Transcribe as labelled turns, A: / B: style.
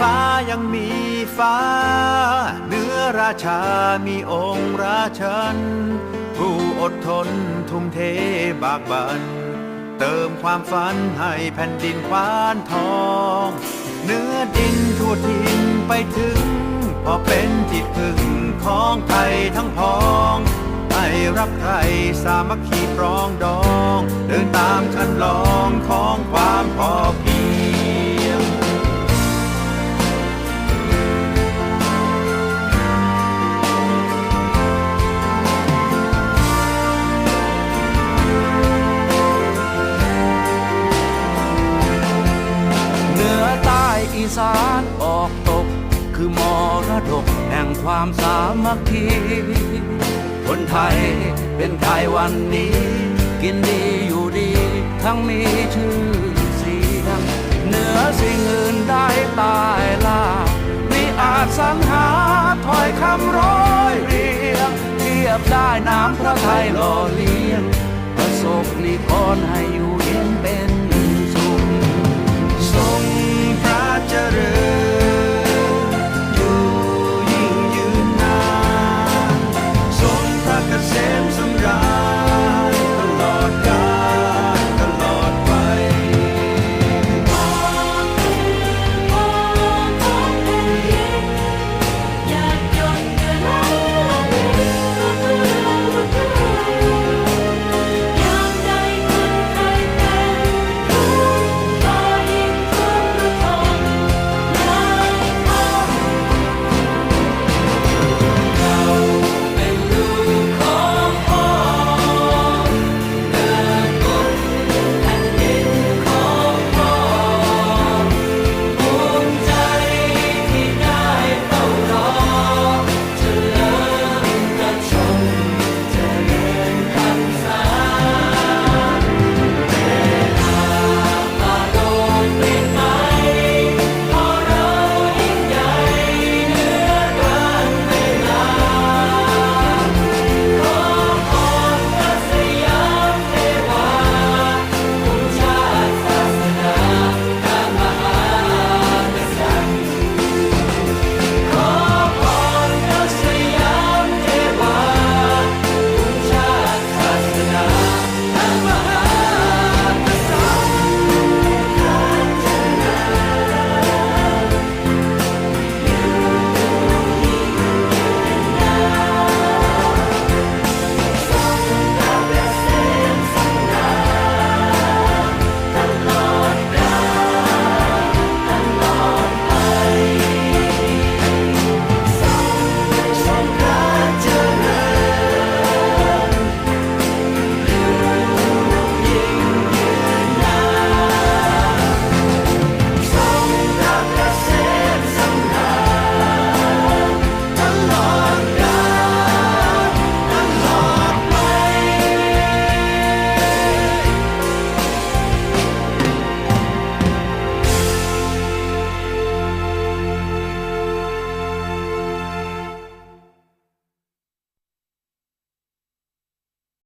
A: ฟ้ายังมีฟ้า เนื้อราชามีองค์ราชัน ผู้อดทนทุ่มเทบากบัน เติมความฝันให้แผ่นดินควานทอง เนื้อดินทั่วทินไปถึง พอเป็นจิตพึ่งของไทยทั้งพ้องไม่รักใครสามัคคีปรองดอง เดินตามคันลองของความพอเพีย
B: อีสานออกตก คือมรดกแห่งความสามัคคีคนไทยเป็นไทยวันนี้ กินดีอยู่ดี ทั้งมีชื่อเสียงเหนือสิ่งอื่นได้ตายล่ไม่อาจสังหาถอยคำร้อยเรียงเทียบได้น้ำพระไทยหล่อเลี้ยงประสบนิกรให้อยู่เย็นเป็น